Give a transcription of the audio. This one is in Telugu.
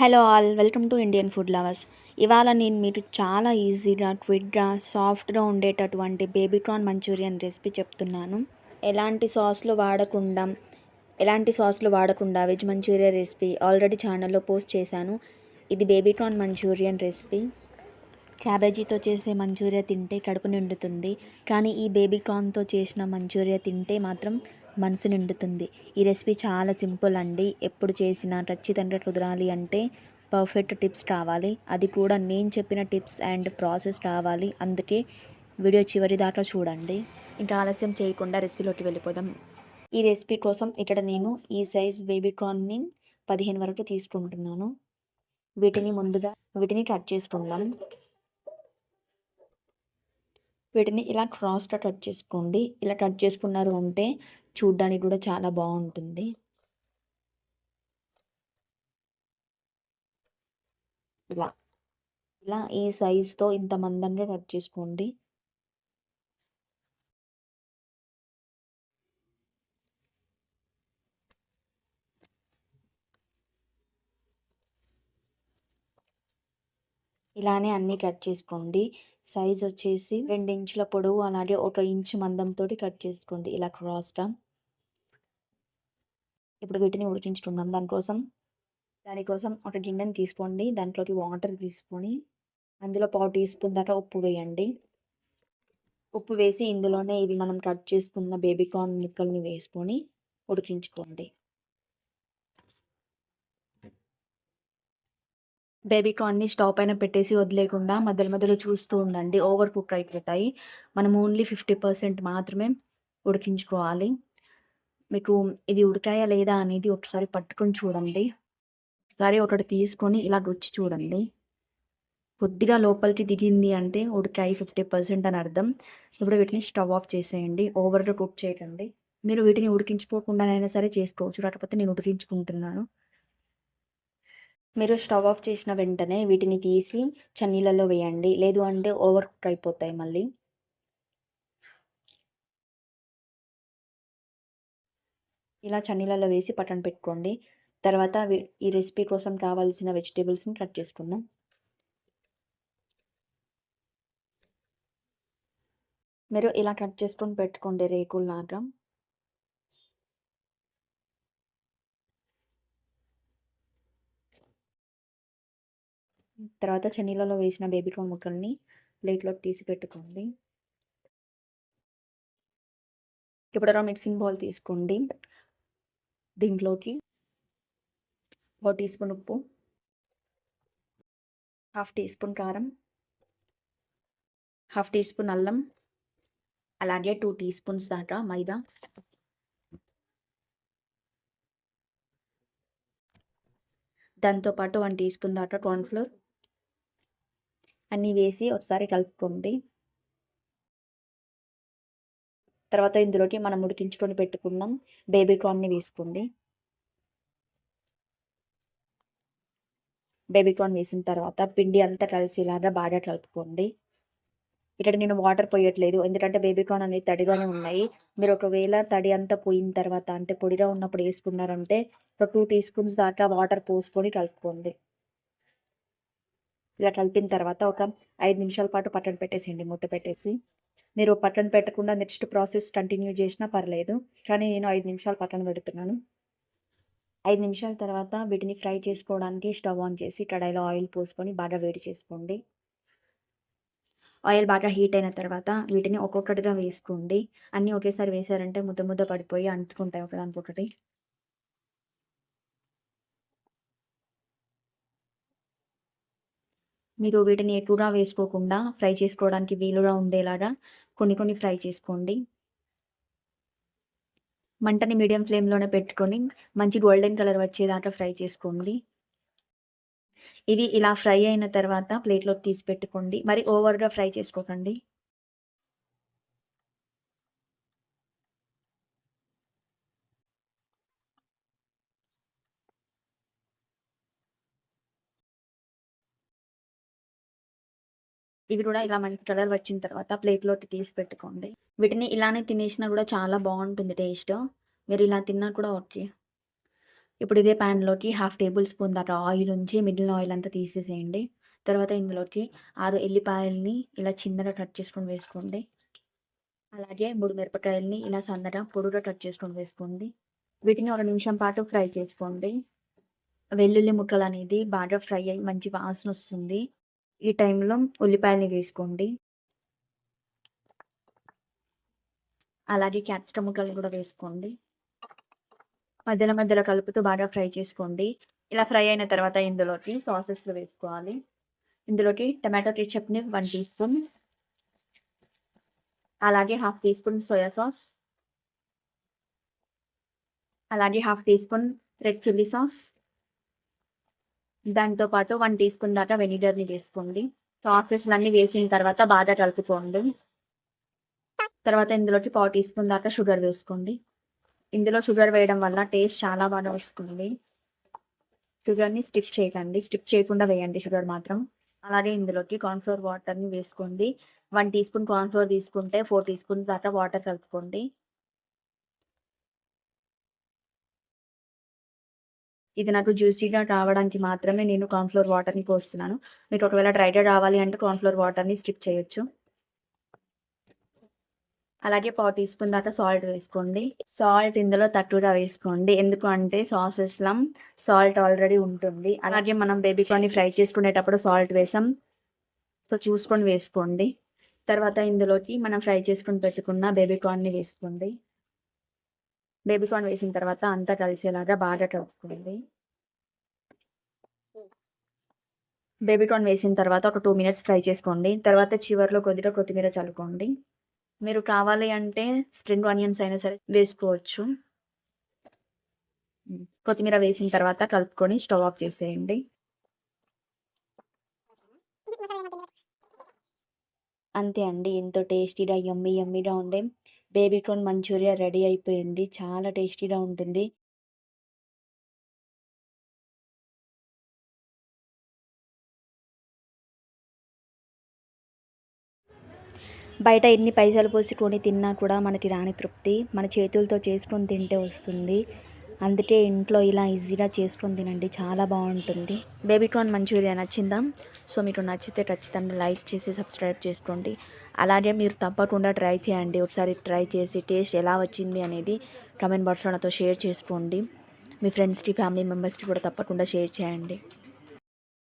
Hello all welcome to Indian food lovers. ఇవాళ నేను మీకు చాలా ఈజీగా క్విడ్గా సాఫ్ట్గా ఉండేటటువంటి బేబీకార్న్ మంచూరియన్ రెసిపీ చెప్తున్నాను. ఎలాంటి సాస్లు వాడకుండా ఎలాంటి సాస్లు వాడకుండా వెజ్ మంచూరియన్ రెసిపీ ఆల్రెడీ ఛానల్లో పోస్ట్ చేశాను. ఇది బేబీకార్న్ మంచూరియన్ రెసిపీ. క్యాబేజీతో చేసే మంచూరియా తింటే కడుపు నిండుతుంది. కానీ ఈ బేబీకార్న్తో చేసిన మంచూరియా తింటే మాత్రం మనసు నిండుతుంది. ఈ రెసిపీ చాలా సింపుల్ అండి. ఎప్పుడు చేసినా ఖచ్చితంగా కుదరాలి అంటే పర్ఫెక్ట్ టిప్స్ కావాలి అది కూడా నేను చెప్పిన టిప్స్ అండ్ ప్రాసెస్ కావాలి అందుకే వీడియో చివరి దాకా చూడండి. ఇంకా ఆలస్యం చేయకుండా రెసిపీలోకి వెళ్ళిపోదాం. ఈ రెసిపీ కోసం ఇక్కడ నేను ఈ సైజ్ బేబీ కార్న్ని పదిహేను వరకు తీసుకుంటున్నాను. వీటిని ముందుగా వీటిని కట్ చేసుకుందాం. వీటిని ఇలా క్రాస్గా కట్ చేసుకోండి. ఇలా కట్ చేసుకున్నారు అంటే చూడ్డానికి కూడా చాలా బాగుంటుంది. ఇలా. ఇలా ఈ సైజుతో ఇంత మందంగా కట్ చేసుకోండి. ఇలానే అన్నీ కట్ చేసుకోండి. సైజ్ వచ్చేసి రెండు ఇంచుల పొడవు అలాగే ఒక ఇంచు మందంతో కట్ చేసుకోండి. ఇలా క్రాస్గా. ఇప్పుడు వీటిని ఉడికించుకుందాం. దానికోసం దానికోసం ఒక గిన్నెని తీసుకోండి. దాంట్లోకి వాటర్ తీసుకొని అందులో పావు టీ స్పూన్ దాకా ఉప్పు వేయండి. ఉప్పు వేసి ఇందులోనే ఇవి మనం కట్ చేసుకున్న బేబీ కార్న్ ముక్కల్ని వేసుకొని ఉడికించుకోండి. బేబీ కార్న్ని స్టవ్ పైన పెట్టేసి వదిలేకుండా మధ్యలో మధ్యలో చూస్తూ ఉండండి. ఓవర్ కుక్ అయిపోతాయి. మనం ఓన్లీ ఫిఫ్టీ పర్సెంట్ మాత్రమే ఉడికించుకోవాలి. మీకు ఇవి ఉడికాయా లేదా అనేది ఒకసారి పట్టుకొని చూడండి. ఒకసారి ఒకటి తీసుకొని ఇలా రుచి చూడండి. కొద్దిగా లోపలికి దిగింది అంటే ఉడికాయి ఫిఫ్టీ పర్సెంట్ అని అర్థం. ఇప్పుడు వీటిని స్టవ్ ఆఫ్ చేసేయండి. ఓవర్గా కుక్ చేయకండి. మీరు వీటిని ఉడికించుకోకుండానైనా సరే చేసుకోవచ్చు. కాకపోతే నేను ఉడికించుకుంటున్నాను. మీరు స్టవ్ ఆఫ్ చేసిన వెంటనే వీటిని తీసి చన్నీళ్ళలో వేయండి. లేదు అంటే ఓవర్ కుక్ అయిపోతాయి మళ్ళీ. ఇలా చన్నీళ్ళలో వేసి పక్కన పెట్టుకోండి. తర్వాత ఈ రెసిపీ కోసం కావాల్సిన వెజిటేబుల్స్ని కట్ చేసుకుందాం. మీరు ఇలా కట్ చేసుకొని పెట్టుకోండి రేకుల్లాగా తర్వాత చన్నీలలో వేసిన బేబీ కార్న్ ముక్కల్ని ప్లేట్లోకి తీసి పెట్టుకోండి. ఇప్పుడు మిక్సింగ్ బౌల్ తీసుకోండి. దీంట్లోకి ఒక టీ స్పూన్ ఉప్పు హాఫ్ టీ స్పూన్ కారం హాఫ్ టీ స్పూన్ అల్లం అలాగే టూ టీ స్పూన్స్ దాకా మైదా. దాంతోపాటు వన్ టీ స్పూన్ దాకా కార్న్ఫ్లోర్. అన్నీ వేసి ఒకసారి కలుపుకోండి. తర్వాత ఇందులోకి మనం ఉడికించుకొని పెట్టుకున్నాం బేబీ కార్న్ని వేసుకోండి. బేబీ కార్న్ వేసిన తర్వాత పిండి అంతా కలిసేలాగా బాగా కలుపుకోండి. ఇక్కడ నేను వాటర్ పోయట్లేదు. ఎందుకంటే బేబీ కార్న్ అనేది తడిగానే ఉన్నాయి. మీరు ఒకవేళ తడి అంతా పోయిన తర్వాత అంటే పొడిగా ఉన్నప్పుడు వేసుకున్నారంటే ఒక టూ టీ స్పూన్స్ దాకా వాటర్ పోసుకొని కలుపుకోండి. ఇలా కలిపిన తర్వాత ఒక ఐదు నిమిషాల పాటు పట్టణ పెట్టేసేయండి మూత పెట్టేసి. మీరు పట్టణ పెట్టకుండా నెక్స్ట్ ప్రాసెస్ కంటిన్యూ చేసినా పర్లేదు కానీ నేను ఐదు నిమిషాలు పట్టణ పెడుతున్నాను. ఐదు నిమిషాల తర్వాత వీటిని ఫ్రై చేసుకోవడానికి స్టవ్ ఆన్ చేసి కడాయిలో ఆయిల్ పోసుకొని బాగా వేడి చేసుకోండి. ఆయిల్ బాగా హీట్ అయిన తర్వాత వీటిని ఒక్కొక్కటిగా వేసుకోండి. అన్నీ ఒకేసారి వేసారంటే ముద్ద ముద్ద పడిపోయి అంటుకుంటాయి ఒకదానికొకటి మీరు వీటిని ఎక్కువగా వేసుకోకుండా ఫ్రై చేసుకోవడానికి వీలుగా ఉండేలాగా కొన్ని కొన్ని ఫ్రై చేసుకోండి. మంటని మీడియం ఫ్లేమ్లోనే పెట్టుకొని మంచి గోల్డెన్ కలర్ వచ్చేదాకా ఫ్రై చేసుకోండి. ఇవి ఇలా ఫ్రై అయిన తర్వాత ప్లేట్లోకి తీసి పెట్టుకోండి. మరి ఓవర్గా ఫ్రై చేసుకోకండి. ఇవి కూడా ఇలా మంచి కలర్ వచ్చిన తర్వాత ప్లేట్లోకి తీసి పెట్టుకోండి. వీటిని ఇలానే తినేసినా కూడా చాలా బాగుంటుంది టేస్ట్ మీరు ఇలా తిన్నా కూడా ఓకే ఇప్పుడు ఇదే ప్యాన్లోకి హాఫ్ టేబుల్ స్పూన్ దాకా ఆయిల్ ఉంచి మిడిల్ ఆయిల్ అంతా తీసేసేయండి. తర్వాత ఇందులోకి ఆరు ఎల్లిపాయల్ని ఇలా చిన్నగా కట్ చేసుకొని వేసుకోండి. అలాగే మూడు మిరపకాయల్ని ఇలా సన్నగా పొడుగా కట్ చేసుకొని వేసుకోండి. వీటిని ఒక నిమిషం పాటు ఫ్రై చేసుకోండి. వెల్లుల్లి ముక్కలు అనేది బాగా ఫ్రై అయ్యి మంచి వాసన వస్తుంది. ఈ టైంలో ఉల్లిపాయలని వేసుకోండి అలాగే క్యాప్సికమ్ ముక్కలు కూడా వేసుకోండి. మధ్యలో మధ్యలో కలుపుతూ బాగా ఫ్రై చేసుకోండి. ఇలా ఫ్రై అయిన తర్వాత ఇందులోకి సాసెస్ వేసుకోవాలి. ఇందులోకి టమాటో కెచప్ని వన్ టీ స్పూన్. అలాగే half teaspoon soya sauce. అలాగే half teaspoon red chilli sauce. దాంతోపాటు వన్ టీ స్పూన్ దాకా వెనిగర్ని వేసుకోండి. సాసెస్లు అన్నీ వేసిన తర్వాత బాగా కలుపుకోండి. తర్వాత ఇందులోకి పావు టీ స్పూన్ దాకా షుగర్ వేసుకోండి. ఇందులో షుగర్ వేయడం వల్ల టేస్ట్ చాలా బాగా వస్తుంది. షుగర్ని స్టిప్ చేయకండి. స్టిప్ చేయకుండా వేయండి షుగర్ మాత్రం. అలాగే ఇందులోకి కార్న్ఫ్లోర్ వాటర్ని వేసుకోండి. వన్ టీ స్పూన్ కార్న్ఫ్లోర్ తీసుకుంటే ఫోర్ టీ స్పూన్ దాకా వాటర్ కలుపుకోండి. ఇది నాకు జ్యూసీగా రావడానికి మాత్రమే నేను కార్న్ఫ్లోర్ వాటర్ని పోస్తున్నాను. మీకు ఒకవేళ డ్రైగా రావాలి అంటే కార్న్ఫ్లోర్ వాటర్ని స్టిప్ చేయొచ్చు. అలాగే పావు టీ స్పూన్ దాకా సాల్ట్ వేసుకోండి. సాల్ట్ ఇందులో తక్కువగా వేసుకోండి. ఎందుకు అంటే సాసెస్లో సాల్ట్ ఆల్రెడీ ఉంటుంది. అలాగే మనం బేబీ కార్న్ని ఫ్రై చేసుకునేటప్పుడు సాల్ట్ వేసాం. సో చూసుకొని వేసుకోండి. తర్వాత ఇందులోకి మనం ఫ్రై చేసుకొని పెట్టుకున్న బేబీ కార్న్ని వేసుకోండి. బేబీ కార్న్ వేసిన తర్వాత అంతా కలిసేలాగా బాగా కలుపుకోండి. బేబీ కార్న్ వేసిన తర్వాత ఒక టూ మినిట్స్ ఫ్రై చేసుకోండి. తర్వాత చివరిలో కొద్దిగా కొత్తిమీర చల్లుకోండి. మీరు కావాలి అంటే స్ప్రింగ్ ఆనియన్స్ అయినా సరే వేసుకోవచ్చు. కొత్తిమీర వేసిన తర్వాత కలుపుకొని స్టవ్ ఆఫ్ చేసేయండి. అంతే అండి. ఎంతో టేస్టీగా యమ్మీ యమ్మీగా ఉండే బేబీ కార్న్ మంచూరియా రెడీ అయిపోయింది. చాలా టేస్టీగా ఉంటుంది. బయట ఎన్ని పైసలు పోసి కొని తిన్నా కూడా మనకి రాని తృప్తి. మన చేతులతో చేసుకొని తింటే వస్తుంది. అందుకే ఇంట్లో ఇలా ఈజీగా చేసుకొని తినండి. చాలా బాగుంటుంది. బేబీ కార్న్ మంచూరియా నచ్చిందా? సో మీకు నచ్చితే ఖచ్చితంగా లైక్ చేసి సబ్స్క్రైబ్ చేసుకోండి. అలాగే మీరు తప్పకుండా ట్రై చేయండి. ఒకసారి ట్రై చేసి టేస్ట్ ఎలా వచ్చింది అనేది కమెంట్ బాక్స్లో నాతో షేర్ చేసుకోండి. మీ ఫ్రెండ్స్కి ఫ్యామిలీ మెంబర్స్కి కూడా తప్పకుండా షేర్ చేయండి.